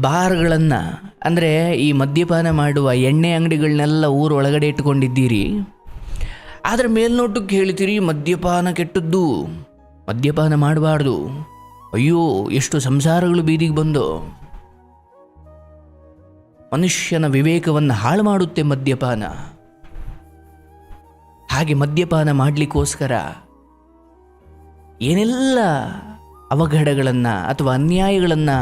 ಬಾರ್ಗಳನ್ನು, ಅಂದರೆ ಈ ಮದ್ಯಪಾನ ಮಾಡುವ ಎಣ್ಣೆ ಅಂಗಡಿಗಳನ್ನೆಲ್ಲ ಊರ ಒಳಗಡೆ ಇಟ್ಕೊಂಡಿದ್ದೀರಿ ಅದರ ಮೇಲ್ನೋಟಕ್ಕೆ ಹೇಳ್ತೀರಿ, ಮದ್ಯಪಾನ ಕೆಟ್ಟದ್ದು. ಮದ್ಯಪಾನ ಮಾಡಬಾರ್ದು. ಅಯ್ಯೋ, ಎಷ್ಟು ಸಂಸಾರಗಳು ಬೀದಿಗೆ ಬಂದು. ಮನುಷ್ಯನ ವಿವೇಕವನ್ನು ಹಾಳು ಮಾಡುತ್ತೆ ಮದ್ಯಪಾನ. ಹಾಗೆ ಮದ್ಯಪಾನ ಮಾಡಲಿಕ್ಕೋಸ್ಕರ ಏನೆಲ್ಲ ಅವಘಡಗಳನ್ನು ಅಥವಾ ಅನ್ಯಾಯಗಳನ್ನು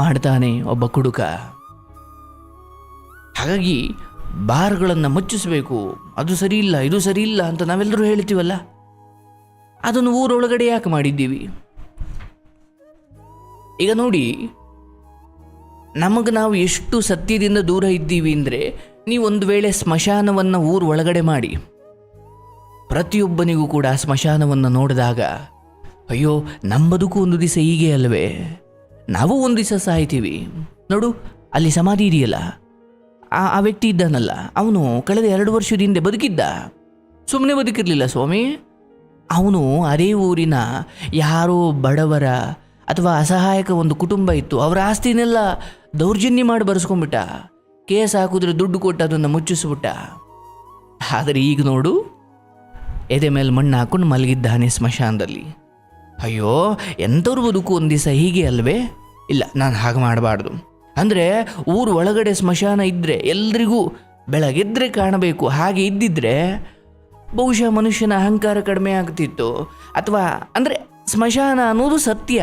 ಮಾಡ್ತಾನೆ ಒಬ್ಬ ಕುಡುಕ. ಹಾಗಾಗಿ ಬಾರ್ಗಳನ್ನು ಮುಚ್ಚಿಸಬೇಕು. ಅದು ಸರಿ ಇಲ್ಲ ಇದು ಸರಿ ಇಲ್ಲ ಅಂತ ನಾವೆಲ್ಲರೂ ಹೇಳ್ತೀವಲ್ಲ? ಅದನ್ನು ಊರೊಳಗಡೆ ಯಾಕೆ ಮಾಡಿದ್ದೀವಿ? ಈಗ ನೋಡಿ, ನಮಗೆ ನಾವು ಎಷ್ಟು ಸತ್ಯದಿಂದ ದೂರ ಇದ್ದೀವಿ ಅಂದರೆ ನೀವೊಂದು ವೇಳೆ ಸ್ಮಶಾನವನ್ನು ಊರು ಒಳಗಡೆ ಮಾಡಿ, ಪ್ರತಿಯೊಬ್ಬನಿಗೂ ಕೂಡ ಸ್ಮಶಾನವನ್ನು ನೋಡಿದಾಗ, ಅಯ್ಯೋ ನಮ್ಮ ಬದುಕು ಒಂದು ದಿವಸ ಹೀಗೆ ಅಲ್ವೇ? ನಾವು ಒಂದು ದಿವಸ ಸಾಯ್ತೀವಿ. ನೋಡು, ಅಲ್ಲಿ ಸಮಾಧಿ ಇದೆಯಲ್ಲ? ಆ ಆ ವ್ಯಕ್ತಿ ಇದ್ದಾನಲ್ಲ, ಅವನು ಕಳೆದ ಎರಡು ವರ್ಷದ ಹಿಂದೆ ಬದುಕಿದ್ದ. ಸುಮ್ಮನೆ ಬದುಕಿರಲಿಲ್ಲ ಸ್ವಾಮಿ. ಅವನು ಅದೇ ಊರಿನ ಯಾರೋ ಬಡವರ ಅಥವಾ ಅಸಹಾಯಕ ಒಂದು ಕುಟುಂಬ ಇತ್ತು. ಅವರ ಆಸ್ತಿನೆಲ್ಲ ದೌರ್ಜನ್ಯ ಮಾಡಿ ಬರೆಸ್ಕೊಂಬಿಟ್ಟ ಕೇಸ್ ಹಾಕಿದ್ರೆ ದುಡ್ಡು ಕೊಟ್ಟು ಅದನ್ನು ಮುಚ್ಚಿಸ್ಬಿಟ್ಟ. ಆದರೆ ಈಗ ನೋಡು, ಎದೆ ಮೇಲೆ ಮಣ್ಣು ಹಾಕೊಂಡು ಮಲಗಿದ್ದಾನೆ ಸ್ಮಶಾನದಲ್ಲಿ. ಅಯ್ಯೋ ಎಂಥವ್ರ ಬದುಕು ಒಂದು ದಿವಸ ಹೀಗೆ ಅಲ್ವೇ? ಇಲ್ಲ, ನಾನು ಹಾಗೆ ಮಾಡಬಾರ್ದು. ಅಂದರೆ ಊರು ಒಳಗಡೆ ಸ್ಮಶಾನ ಇದ್ದರೆ ಎಲ್ರಿಗೂ ಬೆಳಗೆದ್ರೆ ಕಾಣಬೇಕು. ಹಾಗೆ ಇದ್ದಿದ್ರೆ ಬಹುಶಃ ಮನುಷ್ಯನ ಅಹಂಕಾರ ಕಡಿಮೆ ಆಗ್ತಿತ್ತು. ಅಥವಾ ಅಂದರೆ ಸ್ಮಶಾನ ಅನ್ನೋದು ಸತ್ಯ.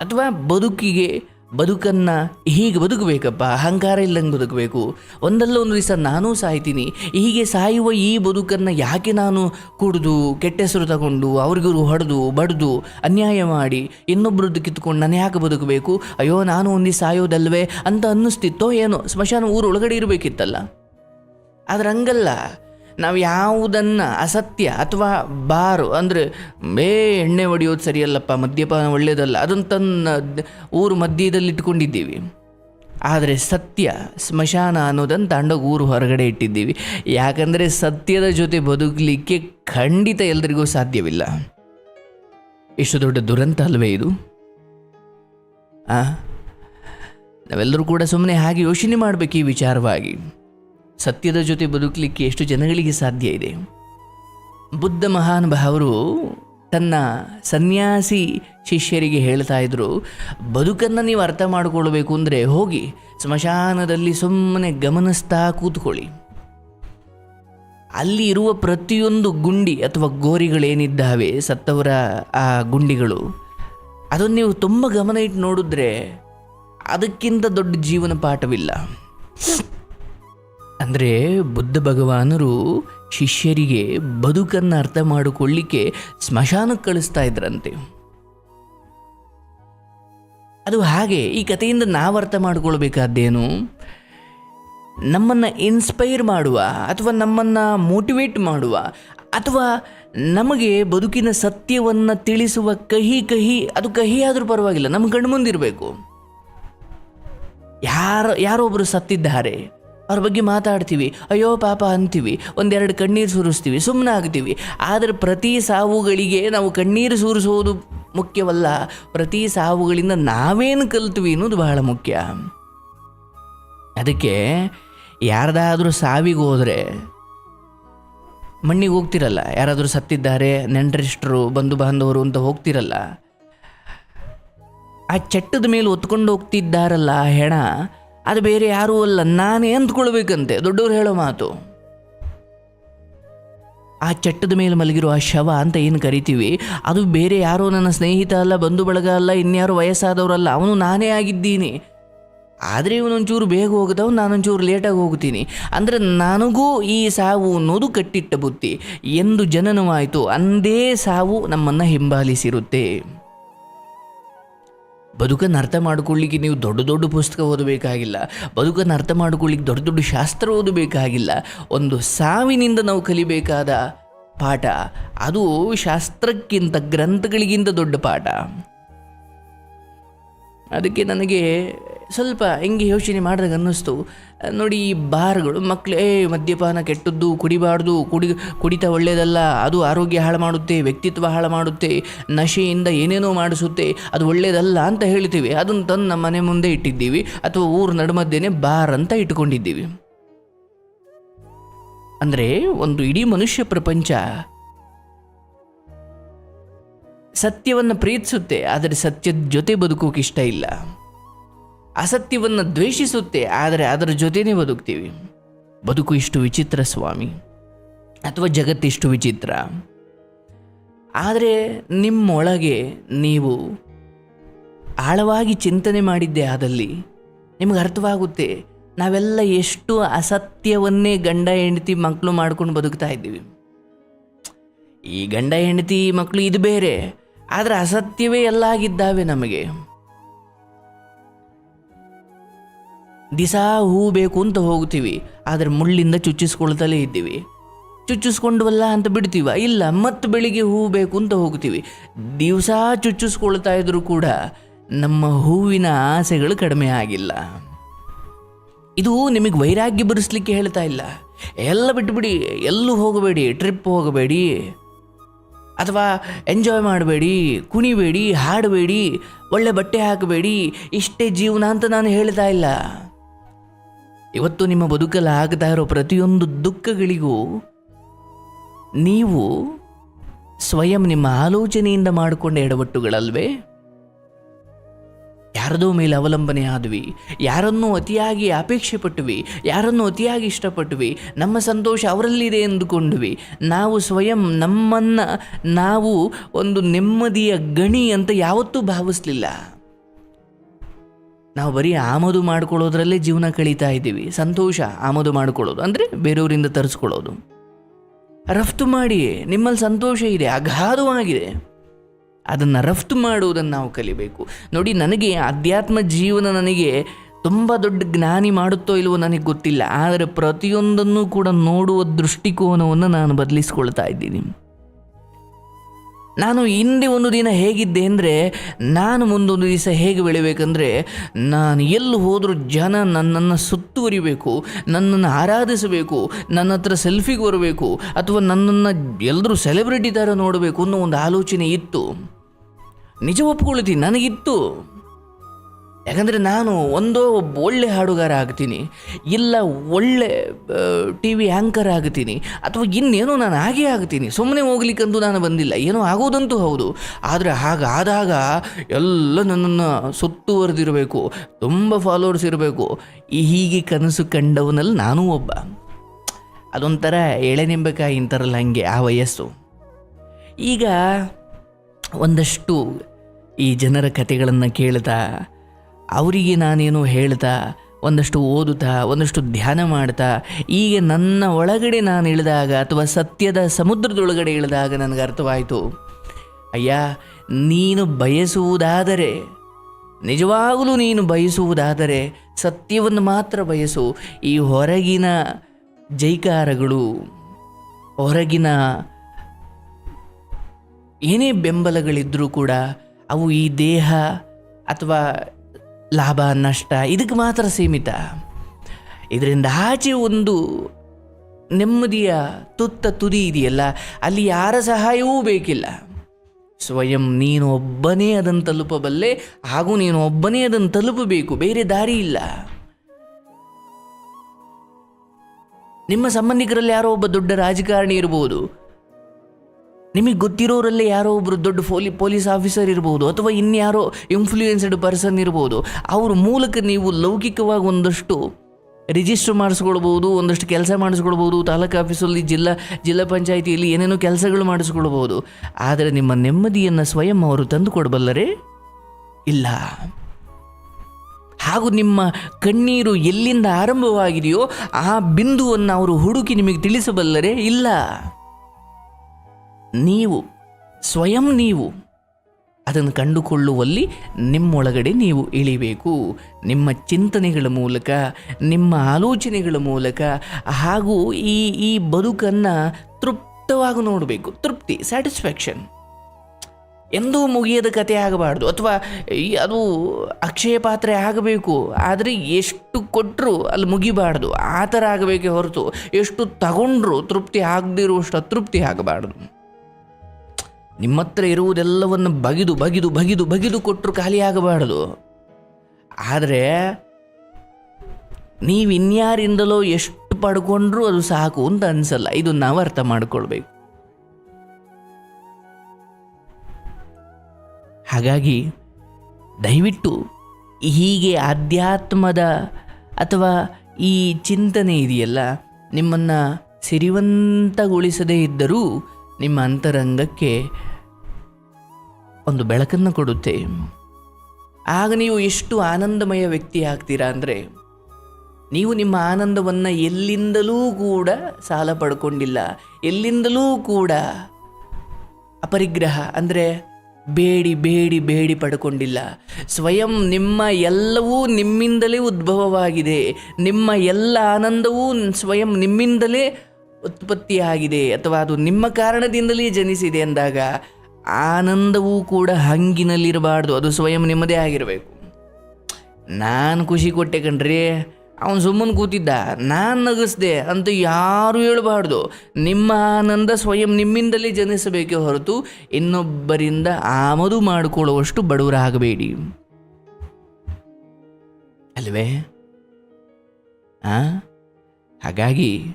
ಅಥವಾ ಬದುಕಿಗೆ ಬದುಕನ್ನು ಹೀಗೆ ಬದುಕಬೇಕಪ್ಪ, ಅಹಂಕಾರ ಇಲ್ಲಂಗೆ ಬದುಕಬೇಕು. ಒಂದಲ್ಲ ಒಂದು ದಿವಸ ನಾನೂ ಸಾಯ್ತೀನಿ. ಹೀಗೆ ಸಾಯುವ ಈ ಬದುಕನ್ನು ಯಾಕೆ ನಾನು ಕುಡಿದು, ಕೆಟ್ಟ ಹೆಸರು ತಗೊಂಡು ಅವ್ರಿಗೂ ಹೊಡೆದು, ಬಡಿದು, ಅನ್ಯಾಯ ಮಾಡಿ ಇನ್ನೊಬ್ಬರದ್ದು ಕಿತ್ಕೊಂಡು ನಾನು ಯಾಕೆ ಬದುಕಬೇಕು? ಅಯ್ಯೋ, ನಾನು ಒಂದು ಸಾಯೋದಲ್ವೇ ಅಂತ ಅನ್ನಿಸ್ತಿತ್ತೋ ಏನೋ, ಸ್ಮಶಾನ ಊರು ಒಳಗಡೆ ಇರಬೇಕಿತ್ತಲ್ಲ. ಆದ್ರೆ ಹಂಗಲ್ಲ. ನಾವು ಯಾವುದನ್ನು ಅಸತ್ಯ ಅಥವಾ ಬಾರು, ಅಂದರೆ ಮೇ ಎಣ್ಣೆ ಹೊಡೆಯೋದು ಸರಿಯಲ್ಲಪ್ಪ, ಮದ್ಯಪಾನ ಒಳ್ಳೆಯದಲ್ಲ ಅದನ್ನು ತನ್ನ ಊರು ಮಧ್ಯದಲ್ಲಿ ಇಟ್ಕೊಂಡಿದ್ದೀವಿ ಆದರೆ ಸತ್ಯ ಸ್ಮಶಾನ ಅನ್ನೋದನ್ನು ತಗೊಂಡೋಗಿ ಊರು ಹೊರಗಡೆ ಇಟ್ಟಿದ್ದೀವಿ. ಯಾಕಂದರೆ ಸತ್ಯದ ಜೊತೆ ಬದುಕಲಿಕ್ಕೆ ಖಂಡಿತ ಎಲ್ರಿಗೂ ಸಾಧ್ಯವಿಲ್ಲ. ಎಷ್ಟು ದೊಡ್ಡ ದುರಂತ ಅಲ್ವೇ ಇದು? ನಾವೆಲ್ಲರೂ ಕೂಡ ಸುಮ್ಮನೆ ಹಾಗೆ ಯೋಚನೆ ಮಾಡಬೇಕು ಈ ವಿಚಾರವಾಗಿ. ಸತ್ಯದ ಜೊತೆ ಬದುಕಲಿಕ್ಕೆ ಎಷ್ಟು ಜನಗಳಿಗೆ ಸಾಧ್ಯ ಇದೆ? ಬುದ್ಧ ಮಹಾನುಭಾವರು ತನ್ನ ಸನ್ಯಾಸಿ ಶಿಷ್ಯರಿಗೆ ಹೇಳ್ತಾ ಇದ್ರು, ಬದುಕನ್ನು ನೀವು ಅರ್ಥ ಮಾಡಿಕೊಳ್ಬೇಕು ಅಂದರೆ ಹೋಗಿ ಸ್ಮಶಾನದಲ್ಲಿ ಸುಮ್ಮನೆ ಗಮನಿಸ್ತಾ ಕೂತ್ಕೊಳ್ಳಿ. ಅಲ್ಲಿ ಇರುವ ಪ್ರತಿಯೊಂದು ಗುಂಡಿ ಅಥವಾ ಗೋರಿಗಳೇನಿದ್ದಾವೆ ಸತ್ತವರ ಆ ಗುಂಡಿಗಳು, ಅದನ್ನು ನೀವು ತುಂಬ ಗಮನ ಇಟ್ಟು ನೋಡಿದ್ರೆ ಅದಕ್ಕಿಂತ ದೊಡ್ಡ ಜೀವನ ಪಾಠವಿಲ್ಲ. ಅಂದರೆ ಬುದ್ಧ ಭಗವಾನರು ಶಿಷ್ಯರಿಗೆ ಬದುಕನ್ನು ಅರ್ಥ ಮಾಡಿಕೊಳ್ಳಿಕ್ಕೆ ಸ್ಮಶಾನಕ್ಕೆ ಕಳಿಸ್ತಾ ಇದ್ರಂತೆ. ಅದು ಹಾಗೆ ಈ ಕಥೆಯಿಂದ ನಾವು ಅರ್ಥ ಮಾಡಿಕೊಳ್ಬೇಕಾದ್ದೇನು? ನಮ್ಮನ್ನು ಇನ್ಸ್ಪೈರ್ ಮಾಡುವ ಅಥವಾ ನಮ್ಮನ್ನು ಮೋಟಿವೇಟ್ ಮಾಡುವ ಅಥವಾ ನಮಗೆ ಬದುಕಿನ ಸತ್ಯವನ್ನು ತಿಳಿಸುವ ಕಹಿ ಕಹಿ, ಅದು ಕಹಿ ಆದರೂ ಪರವಾಗಿಲ್ಲ ನಮ್ಮ ಕಣ್ಮುಂದಿರಬೇಕು ಯಾರು ಯಾರೊಬ್ಬರು ಸತ್ತಿದ್ದಾರೆ. ಅವ್ರ ಬಗ್ಗೆ ಮಾತಾಡ್ತೀವಿ. ಅಯ್ಯೋ ಪಾಪ ಅಂತೀವಿ. ಒಂದೆರಡು ಕಣ್ಣೀರು ಸುರಿಸ್ತೀವಿ. ಸುಮ್ಮನೆ ಆಗ್ತೀವಿ ಆದರೆ ಪ್ರತಿ ಸಾವುಗಳಿಗೆ ನಾವು ಕಣ್ಣೀರು ಸುರಿಸೋದು ಮುಖ್ಯವಲ್ಲ. ಪ್ರತಿ ಸಾವುಗಳಿಂದ ನಾವೇನು ಕಲ್ತ್ವಿ ಅನ್ನೋದು ಬಹಳ ಮುಖ್ಯ. ಅದಕ್ಕೆ ಯಾರ್ದಾದ್ರೂ ಸಾವಿಗೆ ಹೋದರೆ ಮಣ್ಣಿಗೆ ಹೋಗ್ತಿರಲ್ಲ. ಯಾರಾದರೂ ಸತ್ತಿದ್ದಾರೆ, ನೆಂಟರಿಷ್ಟರು, ಬಂಧು ಬಾಂಧವರು ಅಂತ ಹೋಗ್ತಿರಲ್ಲ. ಆ ಚಟ್ಟದ ಮೇಲೆ ಹೊತ್ಕೊಂಡು ಹೋಗ್ತಿದ್ದಾರಲ್ಲ ಹೆಣ ಅದು ಬೇರೆ ಯಾರೂ ಅಲ್ಲ, ನಾನೇ ಅಂದ್ಕೊಳ್ಬೇಕಂತೆ. ದೊಡ್ಡವ್ರು ಹೇಳೋ ಮಾತು. ಆ ಚಟ್ಟದ ಮೇಲೆ ಮಲಗಿರೋ ಆ ಶವ ಅಂತ ಏನು ಕರಿತೀವಿ? ಅದು ಬೇರೆ ಯಾರೋ ನನ್ನ ಸ್ನೇಹಿತ ಅಲ್ಲ, ಬಂಧು ಬಳಗ ಅಲ್ಲ, ಇನ್ಯಾರು ವಯಸ್ಸಾದವರಲ್ಲ ಅವನು ನಾನೇ ಆಗಿದ್ದೀನಿ. ಆದರೆ ಇವನೊಂಚೂರು ಬೇಗ ಹೋಗದವ್, ನಾನೊಂಚೂರು ಲೇಟಾಗಿ ಹೋಗ್ತೀನಿ. ಅಂದರೆ ನನಗೂ ಈ ಸಾವು ಅನ್ನೋದು ಕಟ್ಟಿಟ್ಟ ಬುತ್ತಿ ಎಂದು ಜನನವಾಯಿತು, ಅಂದೇ ಸಾವು ನಮ್ಮನ್ನು ಹಿಂಬಾಲಿಸಿರುತ್ತೆ. ಬದುಕನ್ನು ಅರ್ಥ ಮಾಡ್ಕೊಳ್ಳಿಕ್ಕೆ ನೀವು ದೊಡ್ಡ ದೊಡ್ಡ ಪುಸ್ತಕ ಓದಬೇಕಾಗಿಲ್ಲ, ಬದುಕನ್ನು ಅರ್ಥ ಮಾಡ್ಕೊಳ್ಳಿಕ್ಕೆ ದೊಡ್ಡ ದೊಡ್ಡ ಶಾಸ್ತ್ರ ಓದಬೇಕಾಗಿಲ್ಲ, ಒಂದು ಸಾವಿನಿಂದ ನಾವು ಕಲಿಬೇಕಾದ ಪಾಠ, ಅದು ಶಾಸ್ತ್ರಕ್ಕಿಂತ ಗ್ರಂಥಗಳಿಗಿಂತ ದೊಡ್ಡ ಪಾಠ. ಅದಕ್ಕೆ ನನಗೆ ಸ್ವಲ್ಪ ಹೆಂಗೆ ಯೋಚನೆ ಮಾಡಿದಾಗ ಅನ್ನಿಸ್ತು ನೋಡಿ ಈ ಬಾರ್ಗಳು ಮಕ್ಕಳು ಮದ್ಯಪಾನ ಕೆಟ್ಟದ್ದು, ಕುಡಿಬಾರ್ದು, ಕುಡಿ, ಕುಡಿತ ಒಳ್ಳೆಯದಲ್ಲ ಅದು ಆರೋಗ್ಯ ಹಾಳು ಮಾಡುತ್ತೆ, ವ್ಯಕ್ತಿತ್ವ ಹಾಳು ಮಾಡುತ್ತೆ, ನಶೆಯಿಂದ ಏನೇನೋ ಮಾಡಿಸುತ್ತೆ, ಅದು ಒಳ್ಳೆಯದಲ್ಲ ಅಂತ ಹೇಳ್ತೀವಿ. ಅದನ್ನು ತಂದು ನಮ್ಮ ಮನೆ ಮುಂದೆ ಇಟ್ಟಿದ್ದೀವಿ, ಅಥವಾ ಊರ ನಡುಮಧ್ಯೆನೇ ಬಾರ್ ಅಂತ ಇಟ್ಕೊಂಡಿದ್ದೀವಿ ಅಂದರೆ ಒಂದು ಇಡೀ ಮನುಷ್ಯ ಪ್ರಪಂಚ ಸತ್ಯವನ್ನು ಪ್ರೀತಿಸುತ್ತೆ, ಆದರೆ ಸತ್ಯದ ಜೊತೆ ಬದುಕೋಕೆ ಇಷ್ಟ ಇಲ್ಲ. ಅಸತ್ಯವನ್ನು ದ್ವೇಷಿಸುತ್ತೆ, ಆದರೆ ಅದರ ಜೊತೆನೇ ಬದುಕ್ತೀವಿ. ಬದುಕು ಇಷ್ಟು ವಿಚಿತ್ರ, ಸ್ವಾಮಿ. ಅಥವಾ ಜಗತ್ತಿಷ್ಟು ವಿಚಿತ್ರ. ಆದರೆ ನಿಮ್ಮೊಳಗೆ ನೀವು ಆಳವಾಗಿ ಚಿಂತನೆ ಮಾಡಿದ್ದೆ ಆದಲ್ಲಿ ನಿಮಗೆ ಅರ್ಥವಾಗುತ್ತೆ, ನಾವೆಲ್ಲ ಎಷ್ಟು ಅಸತ್ಯವನ್ನೇ ಗಂಡ, ಹೆಂಡತಿ, ಮಕ್ಕಳು ಮಾಡ್ಕೊಂಡು ಬದುಕ್ತಾ ಇದ್ದೀವಿ. ಈ ಗಂಡ, ಹೆಂಡತಿ, ಮಕ್ಕಳು ಇದು ಬೇರೆ. ಆದರೆ ಅಸತ್ಯವೇ ಎಲ್ಲ ಆಗಿದ್ದಾವೆ ನಮಗೆ. ದಿಸಾ ಹೂ ಬೇಕು ಅಂತ ಹೋಗ್ತೀವಿ, ಆದರೆ ಮುಳ್ಳಿಂದ ಚುಚ್ಚಿಸ್ಕೊಳ್ತಲೇ ಇದ್ದೀವಿ. ಚುಚ್ಚಿಸ್ಕೊಂಡ್ವಲ್ಲ ಅಂತ ಬಿಡ್ತೀವ? ಇಲ್ಲ, ಮತ್ತೆ ಬೆಳಿಗ್ಗೆ ಹೂ ಬೇಕು ಅಂತ ಹೋಗ್ತೀವಿ. ದಿವಸ ಚುಚ್ಚಿಸ್ಕೊಳ್ತಾ ಇದ್ರೂ ಕೂಡ ನಮ್ಮ ಹೂವಿನ ಆಸೆಗಳು ಕಡಿಮೆ ಆಗಿಲ್ಲ. ಇದು ನಿಮಗೆ ವೈರಾಗ್ಯ ಬರಿಸ್ಲಿಕ್ಕೆ ಹೇಳ್ತಾ ಇಲ್ಲ. ಎಲ್ಲ ಬಿಟ್ಬಿಡಿ, ಎಲ್ಲೂ ಹೋಗಬೇಡಿ, ಟ್ರಿಪ್ ಹೋಗಬೇಡಿ. ಅಥವಾ ಎಂಜಾಯ್ ಮಾಡಬೇಡಿ, ಕುಣಿಬೇಡಿ, ಹಾಡಬೇಡಿ, ಒಳ್ಳೆ ಬಟ್ಟೆ ಹಾಕಬೇಡಿ, ಇಷ್ಟೇ ಜೀವನ ಅಂತ ನಾನು ಹೇಳ್ತಾ ಇಲ್ಲ. ಇವತ್ತು ನಿಮ್ಮ ಬದುಕಲ್ಲಿ ಆಗ್ತಾ ಇರೋ ಪ್ರತಿಯೊಂದು ದುಃಖಗಳಿಗೂ ನೀವು ಸ್ವಯಂ ನಿಮ್ಮ ಆಲೋಚನೆಯಿಂದ ಮಾಡಿಕೊಂಡ ಎಡವಟ್ಟುಗಳಲ್ವೇ? ಯಾರದೋ ಮೇಲೆ ಅವಲಂಬನೆ ಆದ್ವಿ, ಯಾರನ್ನೂ ಅತಿಯಾಗಿ ಅಪೇಕ್ಷೆ ಪಟ್ಟುವಿ ಯಾರನ್ನೂ ಅತಿಯಾಗಿ ಇಷ್ಟಪಟ್ವಿ ನಮ್ಮ ಸಂತೋಷ ಅವರಲ್ಲಿದೆ ಎಂದುಕೊಂಡ್ವಿ. ನಾವು ಸ್ವಯಂ ನಮ್ಮನ್ನು ನಾವು ಒಂದು ನೆಮ್ಮದಿಯ ಗಣಿ ಅಂತ ಯಾವತ್ತೂ ಭಾವಿಸಲಿಲ್ಲ. ನಾವು ಬರೀ ಆಮದು ಮಾಡ್ಕೊಳ್ಳೋದ್ರಲ್ಲೇ ಜೀವನ ಕಳೀತಾ ಇದ್ದೀವಿ. ಸಂತೋಷ ಆಮದು ಮಾಡ್ಕೊಳ್ಳೋದು, ಅಂದರೆ ಬೇರೆಯವರಿಂದ ತರಿಸ್ಕೊಳ್ಳೋದು. ರಫ್ತು ಮಾಡಿ ನಿಮ್ಮಲ್ಲಿ ಸಂತೋಷ ಇದೆ, ಅಗಾಧವಾಗಿದೆ. ಅದನ್ನು ರಫ್ತು ಮಾಡುವುದನ್ನು ನಾವು ಕಲಿಬೇಕು. ನೋಡಿ, ನನಗೆ ಅಧ್ಯಾತ್ಮ ಜೀವನ ನನಗೆ ತುಂಬ ದೊಡ್ಡ ಜ್ಞಾನಿ ಮಾಡುತ್ತೋ ಇಲ್ವೋ ನನಗೆ ಗೊತ್ತಿಲ್ಲ. ಆದರೆ ಪ್ರತಿಯೊಂದನ್ನು ಕೂಡ ನೋಡುವ ದೃಷ್ಟಿಕೋನವನ್ನು ನಾನು ಬದಲಿಸ್ಕೊಳ್ತಾ ಇದ್ದೀನಿ. ನಾನು ಹಿಂದೆ ಒಂದು ದಿನ ಹೇಗಿದ್ದೆ ಅಂದರೆ, ನಾನು ಮುಂದೊಂದು ದಿವಸ ಹೇಗೆ ಬೆಳಿಬೇಕಂದ್ರೆ, ನಾನು ಎಲ್ಲಿ ಹೋದರೂ ಜನ ನನ್ನನ್ನು ಸುತ್ತುವರಿಬೇಕು, ನನ್ನನ್ನು ಆರಾಧಿಸಬೇಕು, ನನ್ನ ಹತ್ರ ಸೆಲ್ಫಿಗೆ ಬರಬೇಕು, ಅಥವಾ ನನ್ನನ್ನು ಎಲ್ಲರೂ ಸೆಲೆಬ್ರಿಟಿ ಥರ ನೋಡಬೇಕು ಅನ್ನೋ ಒಂದು ಆಲೋಚನೆ ಇತ್ತು. ನಿಜ ಒಪ್ಕೊಳ್ತೀನಿ ನನಗಿತ್ತು. ಯಾಕಂದರೆ ನಾನು ಒಂದೋ ಒಬ್ಬ ಒಳ್ಳೆ ಹಾಡುಗಾರ ಆಗ್ತೀನಿ, ಇಲ್ಲ ಒಳ್ಳೆ ಟಿ ವಿ ಆ್ಯಂಕರ್ ಆಗ್ತೀನಿ, ಅಥವಾ ಇನ್ನೇನೋ ನಾನು ಹಾಗೇ ಆಗ್ತೀನಿ ಸುಮ್ಮನೆ ಹೋಗ್ಲಿಕ್ಕಂತೂ ನಾನು ಬಂದಿಲ್ಲ, ಏನೋ ಆಗೋದಂತೂ ಹೌದು. ಆದರೆ ಹಾಗಾದಾಗ ಎಲ್ಲ ನನ್ನನ್ನು ಸುತ್ತುವರೆದಿರಬೇಕು, ತುಂಬ ಫಾಲೋವರ್ಸ್ ಇರಬೇಕು. ಈ ಹೀಗೆ ಕನಸು ಕಂಡವನಲ್ಲಿ ನಾನೂ ಒಬ್ಬ. ಅದೊಂಥರ ಎಳೆನಿಂಬೆಕಾಯಿ ಅಂತಾರಲ್ಲ ಹಂಗೆ ಆ ವಯಸ್ಸು. ಈಗ ಒಂದಷ್ಟು ಈ ಜನರ ಕಥೆಗಳನ್ನು ಕೇಳ್ತಾ, ಅವರಿಗೆ ನಾನೇನು ಹೇಳ್ತಾ, ಒಂದಷ್ಟು ಓದುತ್ತಾ, ಒಂದಷ್ಟು ಧ್ಯಾನ ಮಾಡ್ತಾ ಈಗ ನನ್ನ ಒಳಗಡೆ ನಾನು ಇಳಿದಾಗ ಅಥವಾ ಸತ್ಯದ ಸಮುದ್ರದೊಳಗಡೆ ಇಳಿದಾಗ ನನಗೆ ಅರ್ಥವಾಯಿತು. ಅಯ್ಯ, ನೀನು ಬಯಸುವುದಾದರೆ, ನಿಜವಾಗಲೂ ನೀನು ಬಯಸುವುದಾದರೆ ಸತ್ಯವನ್ನು ಮಾತ್ರ ಬಯಸು. ಈ ಹೊರಗಿನ ಜೈಕಾರಗಳು, ಹೊರಗಿನ ಏನೇ ಬೆಂಬಲಗಳಿದ್ದರೂ ಕೂಡ ಅವು ಈ ದೇಹ ಅಥವಾ ಲಾಭ, ನಷ್ಟ ಇದಕ್ಕೆ ಮಾತ್ರ ಸೀಮಿತ. ಇದರಿಂದ ಆಚೆ ಒಂದು ನೆಮ್ಮದಿಯ ತುತ್ತ ತುದಿ ಇದೆಯಲ್ಲ, ಅಲ್ಲಿ ಯಾರ ಸಹಾಯವೂ ಬೇಕಿಲ್ಲ. ಸ್ವಯಂ ನೀನು ಒಬ್ಬನೇ ಅದನ್ನು ತಲುಪಬಲ್ಲೆ, ಹಾಗೂ ನೀನು ಒಬ್ಬನೇ ಅದನ್ನು ತಲುಪಬೇಕು, ಬೇರೆ ದಾರಿ ಇಲ್ಲ. ನಿಮ್ಮ ಸಂಬಂಧಿಕರಲ್ಲಿ ಯಾರೋ ಒಬ್ಬ ದೊಡ್ಡ ರಾಜಕಾರಣಿ ಇರಬಹುದು ನಿಮಗೆ ಗೊತ್ತಿರೋರಲ್ಲೇ ಯಾರೋ ಒಬ್ಬರು ದೊಡ್ಡ ಫೋಲಿ ಪೊಲೀಸ್ ಆಫೀಸರ್ ಇರ್ಬೋದು ಅಥವಾ ಇನ್ಯಾರೋ ಇನ್ಫ್ಲೂಯೆನ್ಸ್ಡ್ ಪರ್ಸನ್ ಇರ್ಬೋದು, ಅವ್ರ ಮೂಲಕ ನೀವು ಲೌಕಿಕವಾಗಿ ಒಂದಷ್ಟು ರಿಜಿಸ್ಟರ್ ಮಾಡಿಸ್ಕೊಳ್ಬೋದು, ಒಂದಷ್ಟು ಕೆಲಸ ಮಾಡಿಸ್ಕೊಳ್ಬೋದು, ತಾಲೂಕು ಆಫೀಸಲ್ಲಿ, ಜಿಲ್ಲಾ ಜಿಲ್ಲಾ ಪಂಚಾಯಿತಿಯಲ್ಲಿ ಏನೇನೋ ಕೆಲಸಗಳು ಮಾಡಿಸ್ಕೊಳ್ಬೋದು, ಆದರೆ ನಿಮ್ಮ ನೆಮ್ಮದಿಯನ್ನು ಸ್ವಯಂ ಅವರು ತಂದು ಕೊಡಬಲ್ಲರೇ? ಇಲ್ಲ. ಹಾಗೂ ನಿಮ್ಮ ಕಣ್ಣೀರು ಎಲ್ಲಿಂದ ಆರಂಭವಾಗಿದೆಯೋ ಆ ಬಿಂದುವನ್ನು ಅವರು ಹುಡುಕಿ ನಿಮಗೆ ತಿಳಿಸಬಲ್ಲರೇ? ಇಲ್ಲ. ನೀವು, ಸ್ವಯಂ ನೀವು ಅದನ್ನು ಕಂಡುಕೊಳ್ಳುವಲ್ಲಿ ನಿಮ್ಮೊಳಗಡೆ ನೀವು ಇಳಿಬೇಕು. ನಿಮ್ಮ ಚಿಂತನೆಗಳ ಮೂಲಕ, ನಿಮ್ಮ ಆಲೋಚನೆಗಳ ಮೂಲಕ, ಹಾಗೂ ಈ ಈ ಬದುಕನ್ನು ತೃಪ್ತವಾಗಿ ನೋಡಬೇಕು. ತೃಪ್ತಿ, ಸ್ಯಾಟಿಸ್ಫ್ಯಾಕ್ಷನ್. ಎಂದೂ ಮುಗಿಯದ ಕತೆ ಆಗಬಾರ್ದು. ಅಥವಾ ಅದು ಅಕ್ಷಯ ಪಾತ್ರೆ ಆಗಬೇಕು. ಆದರೆ ಎಷ್ಟು ಕೊಟ್ಟರು ಅಲ್ಲಿ ಮುಗಿಬಾರ್ದು. ಆ ಥರ ಆಗಬೇಕೆ ಹೊರತು, ಎಷ್ಟು ತಗೊಂಡ್ರು ತೃಪ್ತಿ ಆಗದಿರುವಷ್ಟು ಅತೃಪ್ತಿ ಆಗಬಾರ್ದು. ನಿಮ್ಮ ಹತ್ರ ಇರುವುದೆಲ್ಲವನ್ನು ಬಗಿದು ಬಗಿದು ಬಗಿದು ಬಗಿದು ಕೊಟ್ಟರು ಖಾಲಿ ಆಗಬಾರ್ದು ಆದರೆ ನೀವು ಇನ್ಯಾರಿಂದಲೋ ಎಷ್ಟು ಪಡ್ಕೊಂಡ್ರೂ ಅದು ಸಾಕು ಅಂತ ಅನ್ಸಲ್ಲ. ಇದು ನಾವು ಅರ್ಥ ಮಾಡಿಕೊಳ್ಬೇಕು. ಹಾಗಾಗಿ ದಯವಿಟ್ಟು ಹೀಗೆ ಆಧ್ಯಾತ್ಮದ ಅಥವಾ ಈ ಚಿಂತನೆ ಇದೆಯಲ್ಲ, ನಿಮ್ಮನ್ನು ಸಿರಿವಂತಗೊಳಿಸದೇ ಇದ್ದರೂ ನಿಮ್ಮ ಅಂತರಂಗಕ್ಕೆ ಒಂದು ಬೆಳಕನ್ನು ಕೊಡುತ್ತೆ. ಆಗ ನೀವು ಎಷ್ಟು ಆನಂದಮಯ ವ್ಯಕ್ತಿ ಆಗ್ತೀರಾ ಅಂದರೆ, ನೀವು ನಿಮ್ಮ ಆನಂದವನ್ನು ಎಲ್ಲಿಂದಲೂ ಕೂಡ ಸಾಲ ಪಡ್ಕೊಂಡಿಲ್ಲ. ಎಲ್ಲಿಂದಲೂ ಕೂಡ ಅಪರಿಗ್ರಹ ಅಂದರೆ ಬೇಡಿ ಬೇಡಿ ಬೇಡಿ ಪಡ್ಕೊಂಡಿಲ್ಲ. ಸ್ವಯಂ ನಿಮ್ಮ ಎಲ್ಲವೂ ನಿಮ್ಮಿಂದಲೇ ಉದ್ಭವವಾಗಿದೆ. ನಿಮ್ಮ ಎಲ್ಲ ಆನಂದವೂ ಸ್ವಯಂ ನಿಮ್ಮಿಂದಲೇ ಉತ್ಪತ್ತಿಯಾಗಿದೆ ಅಥವಾ ಅದು ನಿಮ್ಮ ಕಾರಣದಿಂದಲೇ ಜನಿಸಿದೆ ಅಂದಾಗ ಆನಂದವೂ ಕೂಡ ಹಂಗಿನಲ್ಲಿರಬಾರ್ದು. ಅದು ಸ್ವಯಂ ನಿಮ್ಮದೇ ಆಗಿರಬೇಕು. ನಾನು ಖುಷಿ ಕೊಟ್ಟೆ ಕಣ್ರಿ. ಅವನು ಸುಮ್ಮನೆ ಕೂತಿದ್ದ. ನಾನು ನಗಿಸ್ದೆ ಅಂತ ಯಾರೂ ಹೇಳಬಾರ್ದು. ನಿಮ್ಮ ಆನಂದ ಸ್ವಯಂ ನಿಮ್ಮಿಂದಲೇ ಜನಿಸಬೇಕೇ ಹೊರತು ಇನ್ನೊಬ್ಬರಿಂದ ಆಮದು ಮಾಡಿಕೊಳ್ಳುವಷ್ಟು ಬಡವರಾಗಬೇಡಿ. ಅಲ್ವೇ? ಹಾಗಾಗಿ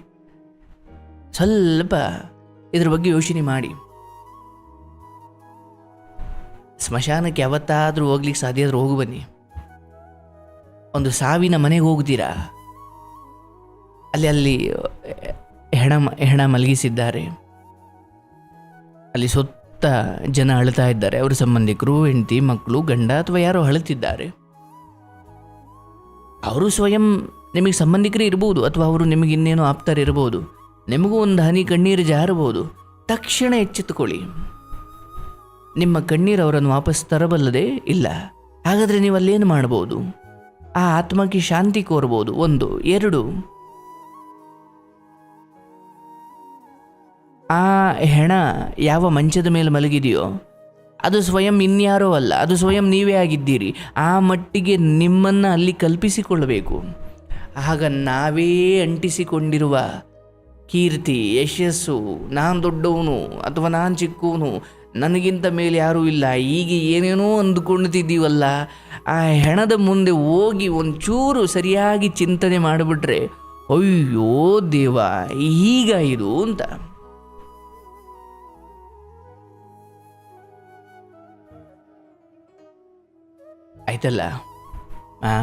ಸ್ವಲ್ಪ ಇದ್ರ ಬಗ್ಗೆ ಯೋಚನೆ ಮಾಡಿ. ಸ್ಮಶಾನಕ್ಕೆ ಯಾವತ್ತಾದರೂ ಹೋಗ್ಲಿಕ್ಕೆ ಸಾಧ್ಯ ಆದರೂ ಹೋಗಿ ಬನ್ನಿ. ಒಂದು ಸಾವಿನ ಮನೆಗೆ ಹೋಗ್ತೀರಾ ಅಲ್ಲಿ ಅಲ್ಲಿ ಹೆಣ ಹೆಣ ಮಲಗಿಸಿದ್ದಾರೆ. ಅಲ್ಲಿ ಸುತ್ತ ಜನ ಅಳ್ತಾ ಇದ್ದಾರೆ. ಅವರ ಸಂಬಂಧಿಕರು, ಹೆಂಡತಿ, ಮಕ್ಕಳು, ಗಂಡ ಅಥವಾ ಯಾರೋ ಅಳುತ್ತಿದ್ದಾರೆ. ಅವರು ಸ್ವಯಂ ನಿಮಗೆ ಸಂಬಂಧಿಕರೇ ಇರ್ಬೋದು ಅಥವಾ ಅವರು ನಿಮಗೆ ಇನ್ನೇನೋ ಆಪ್ತರಿರ್ಬೋದು. ನಿಮಗೂ ಒಂದು ಹನಿ ಕಣ್ಣೀರು ಜಾರಬಹುದು. ತಕ್ಷಣ ಎಚ್ಚೆತ್ತುಕೊಳ್ಳಿ. ನಿಮ್ಮ ಕಣ್ಣೀರು ಅವರನ್ನು ವಾಪಸ್ ತರಬಲ್ಲದೆ ಇಲ್ಲ. ಹಾಗಾದರೆ ನೀವು ಅಲ್ಲೇನು ಮಾಡಬಹುದು? ಆ ಆತ್ಮಕ್ಕೆ ಶಾಂತಿ ಕೋರಬಹುದು. ಒಂದು, ಎರಡು. ಆ ಹೆಣ ಯಾವ ಮಂಚದ ಮೇಲೆ ಮಲಗಿದೆಯೋ, ಅದು ಸ್ವಯಂ ಇನ್ಯಾರೋ ಅಲ್ಲ, ಅದು ಸ್ವಯಂ ನೀವೇ ಆಗಿದ್ದೀರಿ. ಆ ಮಟ್ಟಿಗೆ ನಿಮ್ಮನ್ನು ಅಲ್ಲಿ ಕಲ್ಪಿಸಿಕೊಳ್ಳಬೇಕು. ಆಗ ನಾವೇ ಅಂಟಿಸಿಕೊಂಡಿರುವ ಕೀರ್ತಿ, ಯಶಸ್ಸು, ನಾನು ದೊಡ್ಡವನು ಅಥವಾ ನಾನು ಚಿಕ್ಕವನು, ನನಗಿಂತ ಮೇಲೆ ಯಾರೂ ಇಲ್ಲ. ಈಗ ಏನೇನೋ ಅಂದುಕೊಳ್ತಿದ್ದೀವಲ್ಲ ಆ ಹೆಣದ ಮುಂದೆ ಹೋಗಿ ಒಂಚೂರು ಸರಿಯಾಗಿ ಚಿಂತನೆ ಮಾಡಿಬಿಟ್ರೆ, ಅಯ್ಯೋ ದೇವ ಈಗ ಇದು ಅಂತ. ಆಯ್ತಲ್ಲ? ಆ?